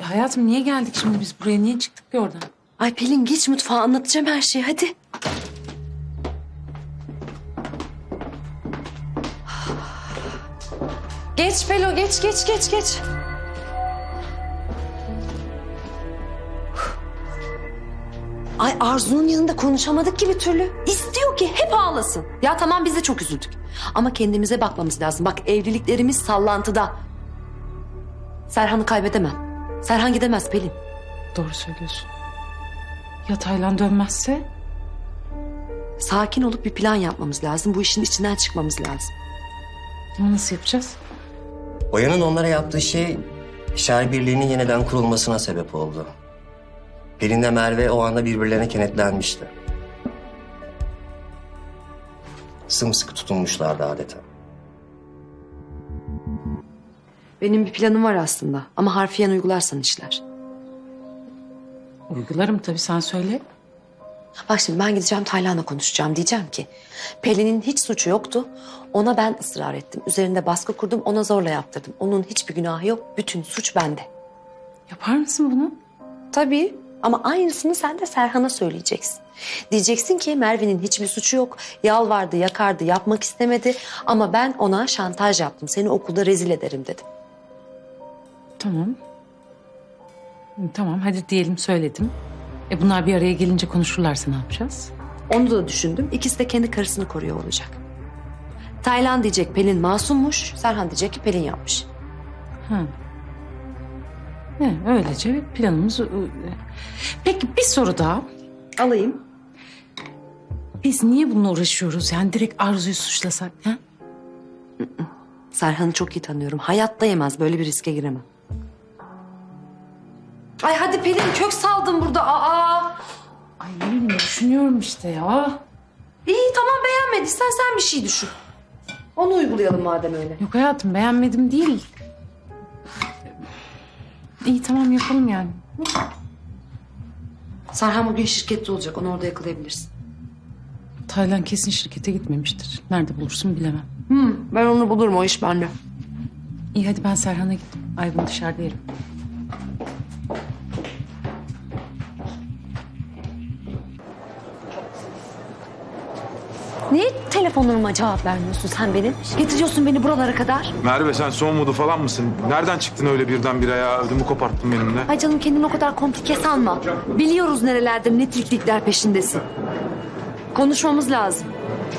Ya hayatım niye geldik şimdi biz buraya? Niye çıktık ki oradan? Ay Pelin geç mutfağa anlatacağım her şeyi hadi. Geç Pelo geç geç geç geç. Ay Arzu'nun yanında konuşamadık ki bir türlü. İstiyor ki hep ağlasın. Ya tamam biz de çok üzüldük. Ama kendimize bakmamız lazım. Bak evliliklerimiz sallantıda. Serhan'ı kaybedemem. Serhan gidemez Pelin. Doğru söylüyorsun. Ya Taylan dönmezse? Sakin olup bir plan yapmamız lazım. Bu işin içinden çıkmamız lazım. Ama nasıl yapacağız? Oya'nın onlara yaptığı şey şair birliğinin yeniden kurulmasına sebep oldu. Pelin'le Merve o anda birbirlerine kenetlenmişti. Sımsıkı tutunmuşlardı adeta. Benim bir planım var aslında ama harfiyen uygularsan işler. Uygularım tabii sen söyle. Bak şimdi ben gideceğim Taylan'la konuşacağım. Diyeceğim ki Pelin'in hiç suçu yoktu. Ona ben ısrar ettim. Üzerinde baskı kurdum ona zorla yaptırdım. Onun hiçbir günahı yok. Bütün suç bende. Yapar mısın bunu? Tabii ama aynısını sen de Serhan'a söyleyeceksin. Diyeceksin ki Merve'nin hiçbir suçu yok. Yalvardı, yakardı, yapmak istemedi. Ama ben ona şantaj yaptım. Seni okulda rezil ederim dedim. Tamam. Tamam hadi diyelim söyledim. E bunlar bir araya gelince konuşurlarsa ne yapacağız? Onu da düşündüm. İkisi de kendi karısını koruyor olacak. Taylan diyecek Pelin masummuş. Serhan diyecek ki Pelin yapmış. Ha. He, öylece planımız... Peki bir soru daha. Alayım. Biz niye bununla uğraşıyoruz? Yani direkt Arzu'yu suçlasak. Ha? Serhan'ı çok iyi tanıyorum. Hayatta yemez. Böyle bir riske giremem. Ay hadi Pelin kök saldım burada. Aa. Ay ne bileyim düşünüyorum işte ya. İyi tamam beğenmediysen sen bir şey düşün. Onu uygulayalım madem öyle. Yok hayatım beğenmedim değil. İyi tamam yapalım yani. Serhan bugün şirkette olacak. Onu orada yakalayabilirsin. Taylan kesin şirkete gitmemiştir. Nerede bulursun bilemem. Hmm, ben onu bulurum. O iş bende. İyi hadi ben Serhan'a gittim. Ayvın dışarıda yerim. Niye telefonlarıma cevap vermiyorsun sen benim? Getiriyorsun beni buralara kadar. Merve sen son modu falan mısın? Nereden çıktın öyle birdenbire ya? Ödümü koparttın benimle. Ay canım kendini o kadar komplike sanma. Biliyoruz nerelerde ne tilklikler peşindesin. Konuşmamız lazım.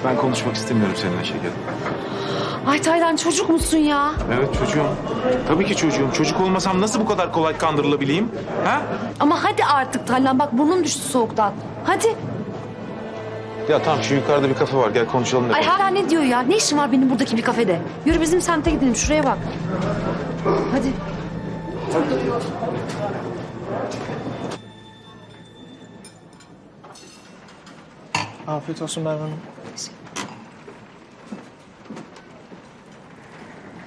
Ben konuşmak istemiyorum seninle şekerim. Ay Taylan çocuk musun ya? Evet çocuğum. Tabii ki çocuğum. Çocuk olmasam nasıl bu kadar kolay kandırılabileyim? Ha? Ama hadi artık Taylan bak burnum düştü soğuktan. Hadi. Ya tamam şu yukarıda bir kafe var. Gel konuşalım da. Ay hala ne diyor ya? Ne işin var benim buradaki bir kafede? Yürü bizim semte gidelim şuraya bak. Hadi. Afiyet olsun Merve Hanım.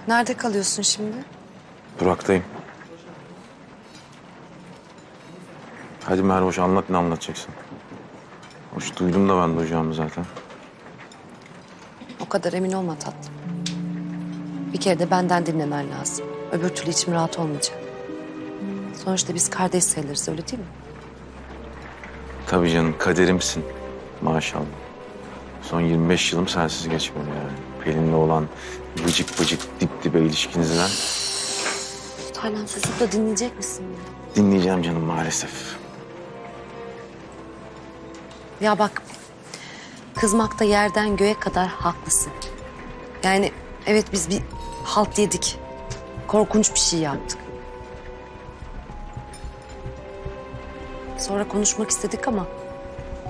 Nerede kalıyorsun şimdi? Duraktayım. Hadi Merve hoş anlat ne anlatacaksın? Hoş duydum da ben duyacağımı zaten. O kadar emin olma tatlım. Bir kere de benden dinlemen lazım. Öbür türlü içim rahat olmayacak. Sonuçta biz kardeş sayılırız öyle değil mi? Tabii canım kaderimsin. Maşallah. Son 25 yılım sensiz geçmedi yani. Pelin'le olan vıcık vıcık dip dibe ilişkinizden Taylan susup da dinleyecek misin? dinleyeceğim canım maalesef. Ya bak kızmakta yerden göğe kadar haklısın. Yani evet biz bir halt yedik. Korkunç bir şey yaptık. Sonra konuşmak istedik ama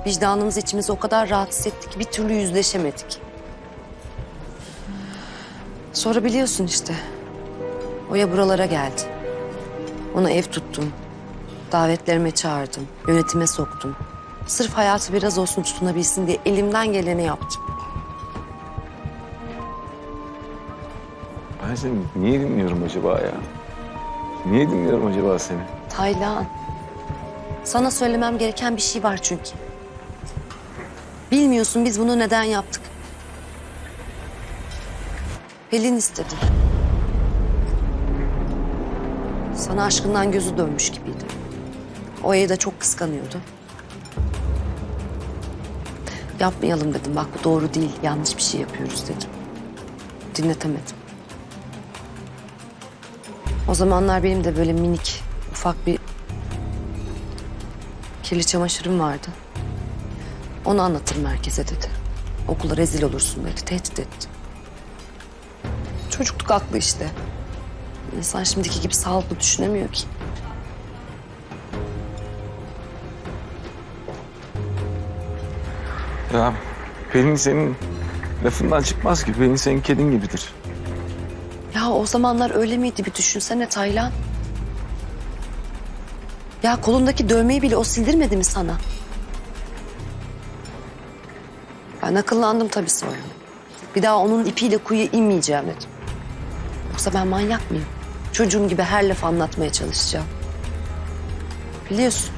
vicdanımız içimizi o kadar rahatsız etti ki bir türlü yüzleşemedik. Sonra biliyorsun işte. Oya buralara geldi. Ona ev tuttum. Davetlerime çağırdım. Yönetime soktum. Sırf hayatı biraz olsun tutunabilsin diye elimden geleni yaptım. Ben seni niye dinliyorum acaba ya? Niye dinliyorum acaba seni? Taylan. Sana söylemem gereken bir şey var çünkü. Bilmiyorsun biz bunu neden yaptık. Pelin istedi. Sana aşkından gözü dönmüş gibiydi. Oya'yı da çok kıskanıyordu. Yapmayalım dedim. Bak bu doğru değil. Yanlış bir şey yapıyoruz dedim. Dinletemedim. O zamanlar benim de böyle minik, ufak bir kirli çamaşırım vardı. Onu anlatırım herkese dedi. Okula rezil olursun dedi. Tehdit etti. Çocukluk aklı işte. İnsan şimdiki gibi sağlıklı düşünemiyor ki. Ya Pelin senin lafından çıkmaz ki. Pelin senin kedin gibidir. Ya o zamanlar öyle miydi bir düşünsene Taylan. Ya kolundaki dövmeyi bile o sildirmedi mi sana? Ben akıllandım tabii sonra. Bir daha onun ipiyle kuyuya inmeyeceğim dedim. Yoksa ben manyak mıyım? Çocuğum gibi her laf anlatmaya çalışacağım. Biliyorsun.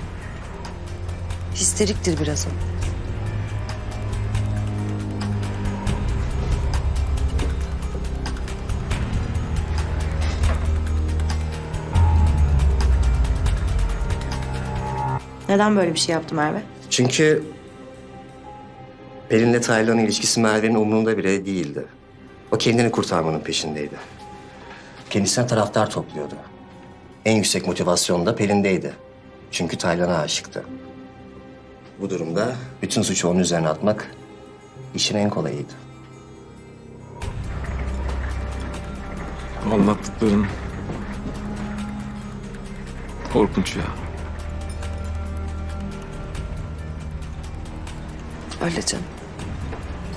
Histeriktir biraz o. Neden böyle bir şey yaptı Merve? Çünkü Pelin'le Taylan'ın ilişkisi Merve'nin umurunda bile değildi. O kendini kurtarmanın peşindeydi. Kendisine taraftar topluyordu. En yüksek motivasyon da Pelin'deydi. Çünkü Taylan'a aşıktı. Bu durumda bütün suçu onun üzerine atmak işin en kolayıydı. Anlattıkların korkunç ya. Öyle canım.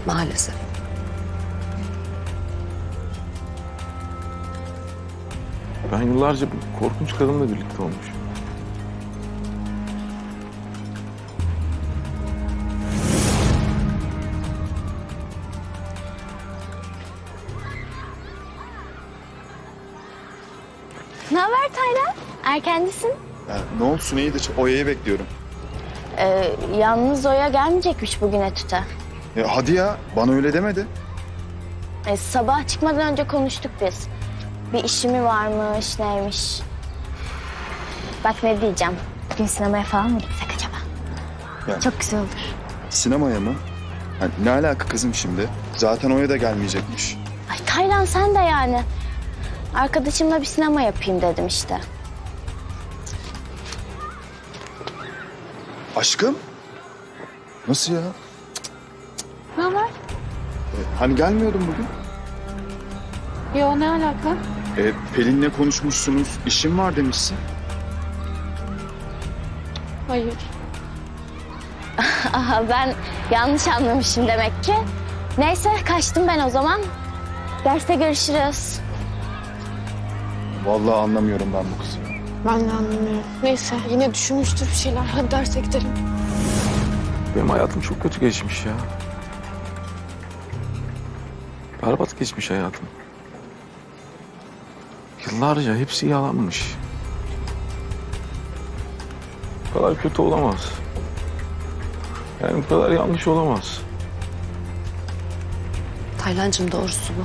Maalesef. Ben yıllarca bu korkunç kadınla birlikte olmuşum. Ne haber Taylan? Erkencisin. Ya ne olsun iyidir. Oya'yı bekliyorum. Ee, yalnız Oya gelmeyecekmiş bugün etüte. Ya hadi ya. Bana öyle demedi. Ee, sabah çıkmadan önce konuştuk biz. Bir işi mi varmış, neymiş? Bak ne diyeceğim. Bugün sinemaya falan mı gitsek acaba? Ya. Çok güzel olur. Sinemaya mı? Ya ne alaka kızım şimdi? Zaten Oya da gelmeyecekmiş. Ay Taylan sen de yani. Arkadaşımla bir sinema yapayım dedim işte. Aşkım? Nasıl ya? Ne haber? E, hani gelmiyordun bugün? Yo ne alaka? E, Pelin'le konuşmuşsunuz. İşim var demişsin. Hayır. Aha ben yanlış anlamışım demek ki. Neyse kaçtım ben o zaman. Derste görüşürüz. Vallahi anlamıyorum ben bu kızı. Ben de anlamıyorum. Neyse yine düşünmüştür bir şeyler. Hadi derse gidelim. Benim hayatım çok kötü geçmiş ya. Berbat geçmiş hayatım. Yıllarca hepsi yalanmış. Bu kadar kötü olamaz. Yani bu kadar yanlış olamaz. Taylancığım doğrusu bu.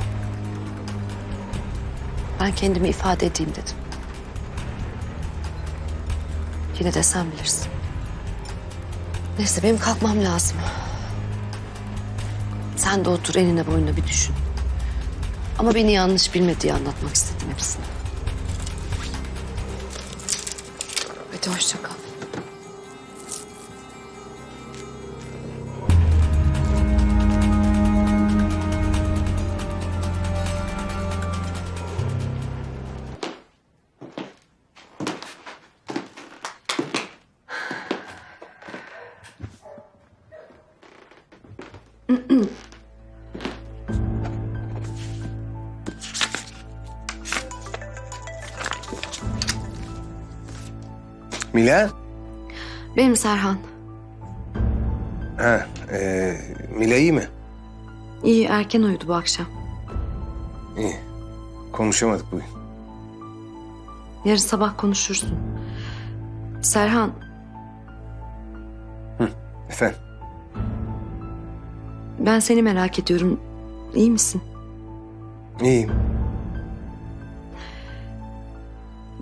Ben kendimi ifade edeyim dedim. Yine de sen bilirsin. Neyse benim kalkmam lazım. Sen de otur enine boyuna bir düşün. Ama beni yanlış bilme diye anlatmak istedim hepsini. Hadi hoşça kal. Mila? Benim Serhan. Ha, e, Mila iyi mi? İyi erken uyudu bu akşam. İyi. Konuşamadık bugün. Yarın sabah konuşursun. Serhan Efendim? ben seni merak ediyorum. İyi misin? İyiyim.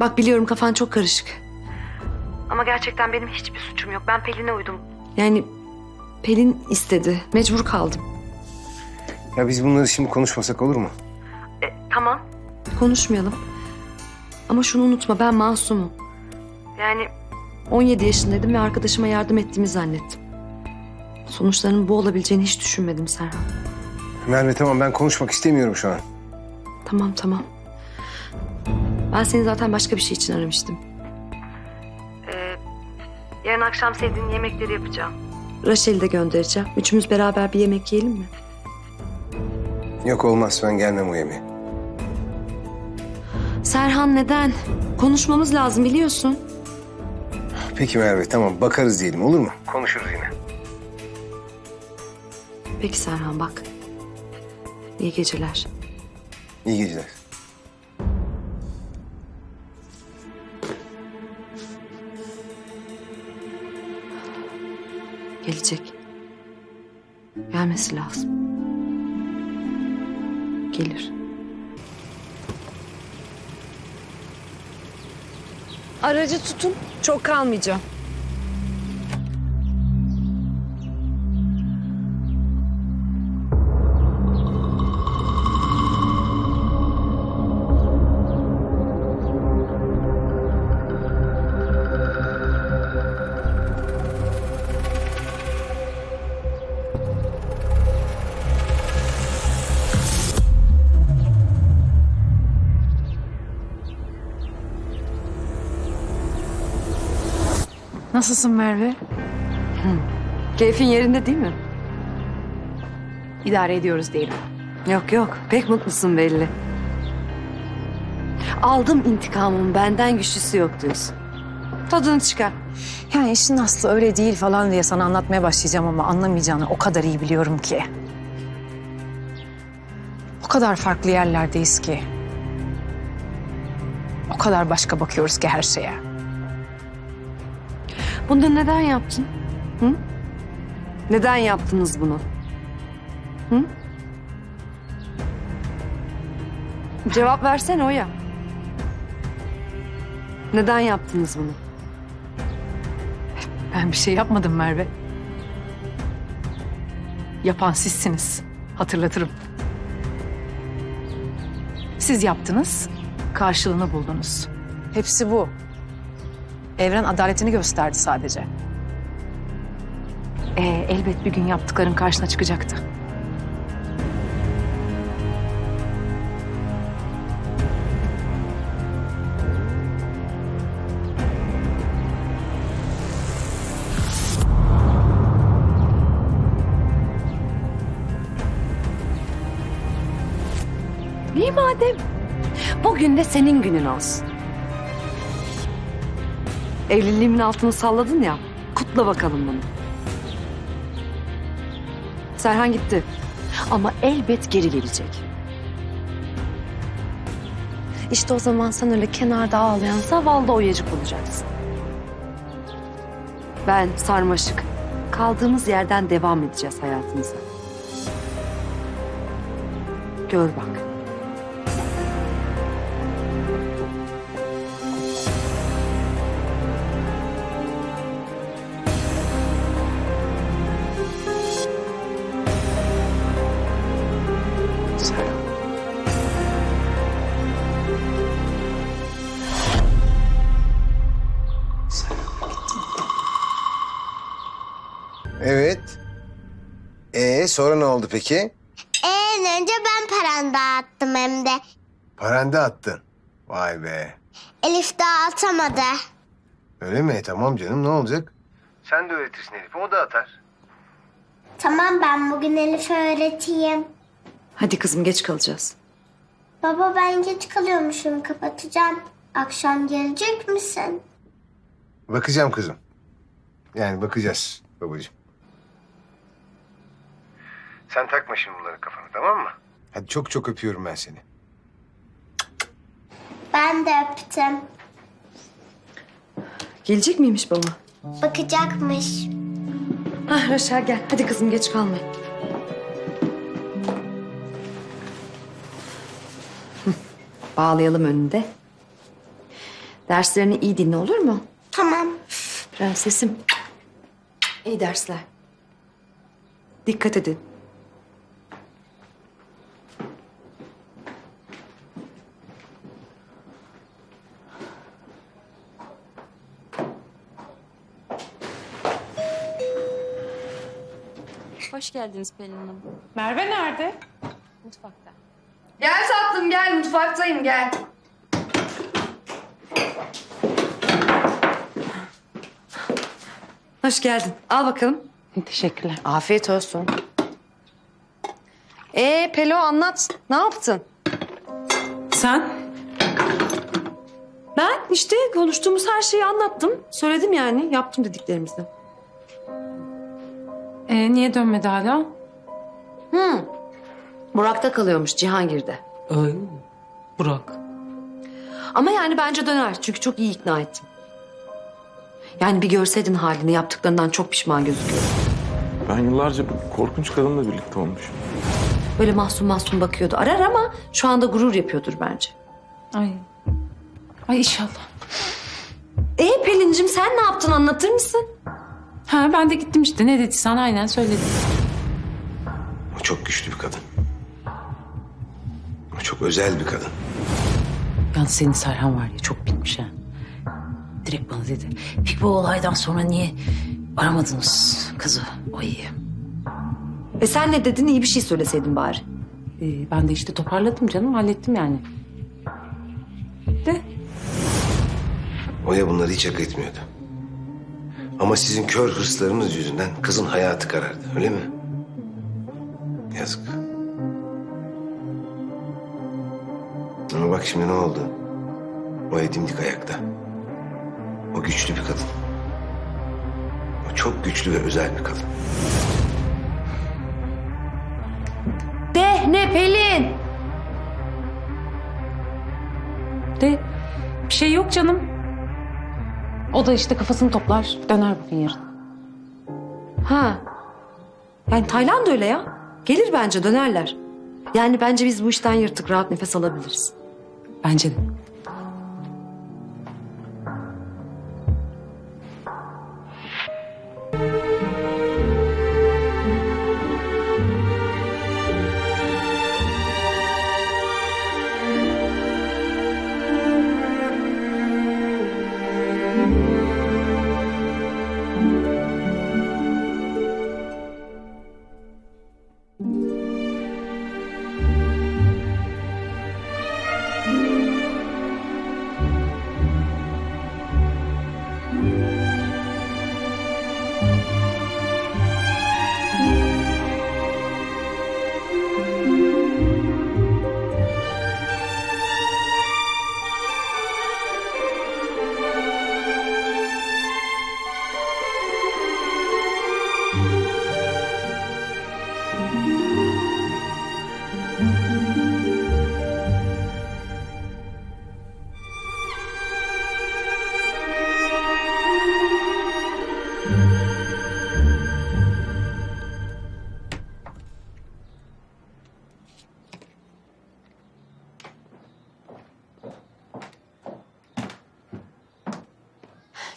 Bak biliyorum kafan çok karışık. Ama gerçekten benim hiçbir suçum yok. Ben Pelin'e uydum. Yani Pelin istedi. Mecbur kaldım. Ya biz bunları şimdi konuşmasak olur mu? Tamam. Konuşmayalım. Ama şunu unutma ben masumum. Yani 17 yaşındaydım ve arkadaşıma yardım ettiğimi zannettim. Sonuçlarının bu olabileceğini hiç düşünmedim Serhan. Merve tamam ben konuşmak istemiyorum şu an. Tamam tamam. Ben seni zaten başka bir şey için aramıştım. Yarın akşam sevdiğin yemekleri yapacağım. Raşel'i de göndereceğim. Üçümüz beraber bir yemek yiyelim mi? Yok olmaz ben gelmem o yemeğe. Serhan neden? Konuşmamız lazım biliyorsun. Peki Merve tamam bakarız diyelim olur mu? Konuşuruz yine. Peki Serhan bak. İyi geceler. İyi geceler. Gelecek. Gelmesi lazım. Gelir. Aracı tutun. Çok kalmayacağım. Nasılsın Merve? Keyfin yerinde değil mi? İdare ediyoruz diyelim. Yok yok. Pek mutlusun belli. Aldım intikamımı. Benden güçlüsü yok diyorsun. Tadını çıkar. Yani işin aslı öyle değil falan diye sana anlatmaya başlayacağım ama anlamayacağını o kadar iyi biliyorum ki. O kadar farklı yerlerdeyiz ki. O kadar başka bakıyoruz ki her şeye. Bunu neden yaptın? Hı? Neden yaptınız bunu? Hı? Cevap versene Oya. Neden yaptınız bunu? Ben bir şey yapmadım Merve. Yapan sizsiniz. Hatırlatırım. Siz yaptınız, karşılığını buldunuz. Hepsi bu. Evren adaletini gösterdi sadece. Ee, elbet bir gün yaptıkların karşına çıkacaktı. İyi madem. Bugün de senin günün olsun. Evliliğimin altını salladın ya. Kutla bakalım bunu. Serhan gitti. Ama elbet geri gelecek. İşte o zaman sen öyle kenarda ağlayan zavallı oyacık olacaksın. Ben sarmaşık. Kaldığımız yerden devam edeceğiz hayatımıza. Gör bak. Sonra ne oldu peki? En önce ben paranı dağıttım hem de. Parende attın. Vay be. Elif dağıtamadı. Öyle mi? Tamam canım ne olacak? Sen de öğretirsin Elif'e o da atar. Tamam ben bugün Elif'e öğreteyim. Hadi kızım geç kalacağız. Baba ben geç kalıyormuşum kapatacağım. Akşam gelecek misin? Bakacağım kızım. Yani bakacağız babacığım. Sen takma şimdi bunları kafana tamam mı? Hadi çok çok öpüyorum ben seni. Ben de öptüm. Gelecek miymiş baba? Bakacakmış. Hah Raşel gel. Hadi kızım geç kalmayın. Bağlayalım önünde. Derslerini iyi dinle olur mu? Tamam. Prensesim. İyi dersler. Dikkat edin. Hoş geldiniz Pelin Hanım. Merve nerede? Mutfakta. Gel tatlım gel mutfaktayım gel. Hoş geldin. Al bakalım. Teşekkürler. Afiyet olsun. Ee Pelo anlat. Ne yaptın? Sen? Ben işte konuştuğumuz her şeyi anlattım. Söyledim yani. Yaptım dediklerimizi. Ee, niye dönmedi hala? Hı. Burak'ta kalıyormuş Cihangir'de. Ay, Burak. Ama yani bence döner. Çünkü çok iyi ikna ettim. Yani bir görseydin halini yaptıklarından çok pişman gözüküyor. Ben yıllarca bu korkunç kadınla birlikte olmuşum. Böyle mahzun mahzun bakıyordu. Arar ama şu anda gurur yapıyordur bence. Ay. Ay inşallah. Ee Pelin'cim sen ne yaptın anlatır mısın? Ha ben de gittim işte. Ne dedi sana aynen söyledim. O çok güçlü bir kadın. O çok özel bir kadın. Yalnız senin Serhan var ya çok bitmiş ha. Direkt bana dedi. Peki bu olaydan sonra niye aramadınız kızı? O iyi. E sen ne dedin? İyi bir şey söyleseydin bari. Ee, ben de işte toparladım canım. Hallettim yani. De. Oya bunları hiç hak etmiyordu. Ama sizin kör hırslarınız yüzünden kızın hayatı karardı öyle mi? Yazık. Ama bak şimdi ne oldu? Oya dimdik ayakta. O güçlü bir kadın. O çok güçlü ve özel bir kadın. De ne Pelin? De bir şey yok canım. O da işte kafasını toplar. Döner bugün yarın. Ha. Yani Tayland öyle ya. Gelir bence dönerler. Yani bence biz bu işten yırtık rahat nefes alabiliriz. Bence de.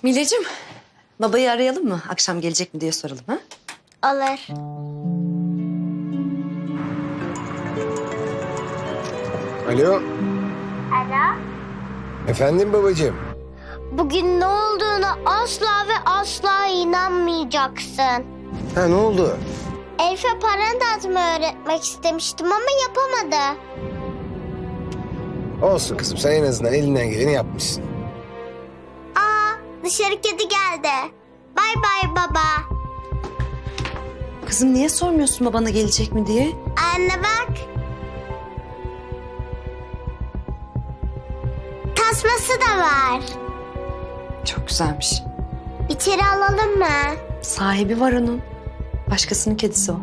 Mileciğim babayı arayalım mı? Akşam gelecek mi diye soralım ha? Olur. Alo. Alo. Efendim babacığım. Bugün ne olduğunu asla ve asla inanmayacaksın. Ha ne oldu? Elif'e parantez öğretmek istemiştim ama yapamadı. Olsun kızım sen en azından elinden geleni yapmışsın. Dışarı kedi geldi. Bay bay baba. Kızım niye sormuyorsun babana gelecek mi diye? Anne bak. Tasması da var. Çok güzelmiş. İçeri alalım mı? Sahibi var onun. Başkasının kedisi o.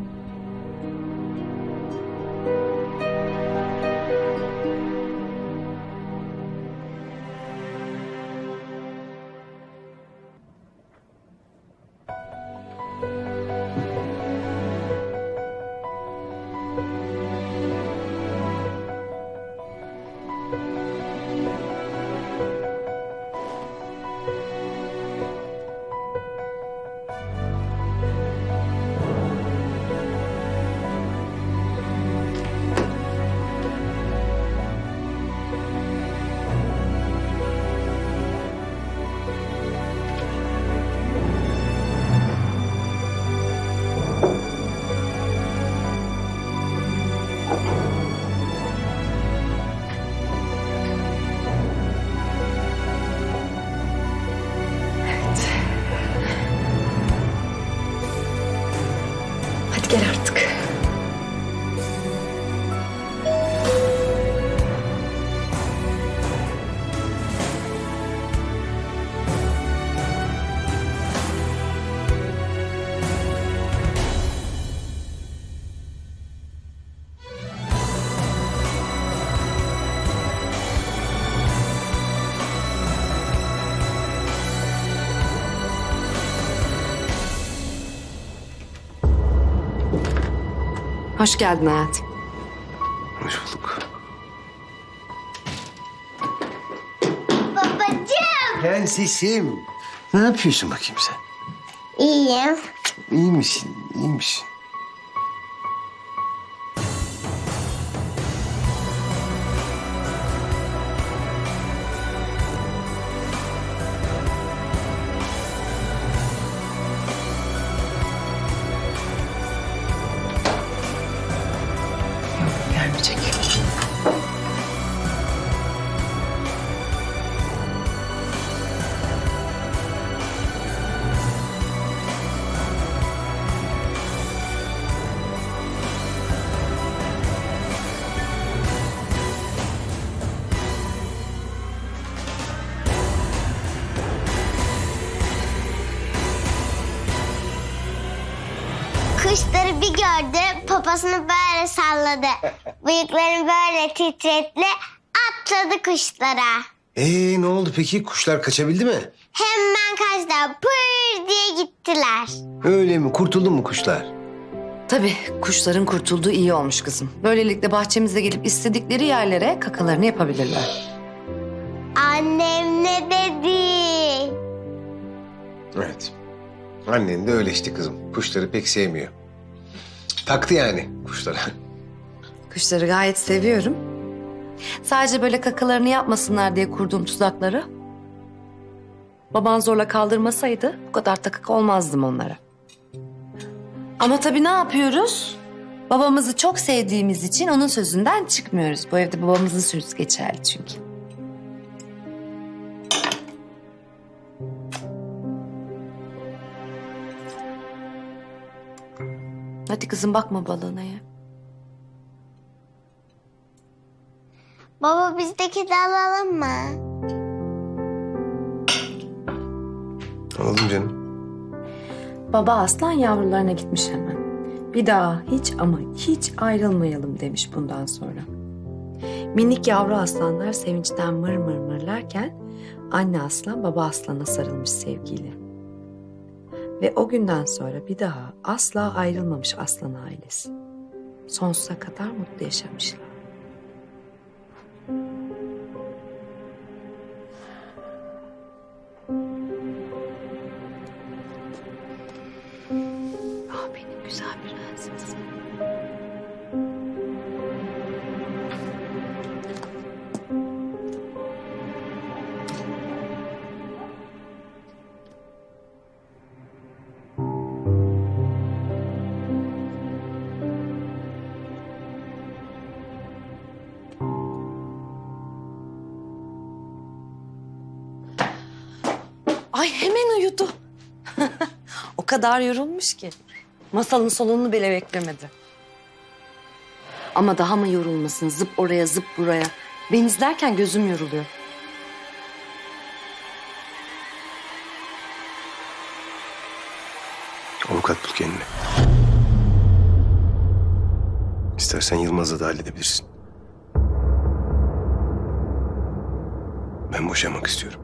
Hoş geldin hayatım. Hoş bulduk. Babacığım. Prensesim. Ne yapıyorsun bakayım sen? İyiyim. İyi misin? İyi misin? Poposunu böyle salladı. Bıyıklarını böyle titretti, atladı kuşlara. Ee ne oldu peki? Kuşlar kaçabildi mi? Hemen kaçtı, pır diye gittiler. Öyle mi? Kurtuldun mu kuşlar? Tabii kuşların kurtulduğu iyi olmuş kızım. Böylelikle bahçemize gelip istedikleri yerlere kakalarını yapabilirler. Annem ne dedi? Evet. Annen de öyle işte kızım. Kuşları pek sevmiyor. Taktı yani kuşlara. Kuşları gayet seviyorum. Sadece böyle kakalarını yapmasınlar diye kurduğum tuzakları. Baban zorla kaldırmasaydı bu kadar takık olmazdım onlara. Ama tabii ne yapıyoruz? Babamızı çok sevdiğimiz için onun sözünden çıkmıyoruz. Bu evde babamızın sözü geçerli çünkü. Hadi kızım bakma balığına ya. Baba bizdeki de alalım mı? Alalım canım. Baba aslan yavrularına gitmiş hemen. Bir daha hiç ama hiç ayrılmayalım demiş bundan sonra. Minik yavru aslanlar sevinçten mır mır mırlarken anne aslan baba aslana sarılmış sevgiyle. Ve o günden sonra bir daha asla ayrılmamış aslan ailesi. Sonsuza kadar mutlu yaşamışlar. Ay hemen uyudu. o kadar yorulmuş ki. Masalın sonunu bile beklemedi. Ama daha mı yorulmasın? Zıp oraya zıp buraya. Ben izlerken gözüm yoruluyor. Avukat bul kendine. İstersen Yılmaz'la da halledebilirsin. Ben boşanmak istiyorum.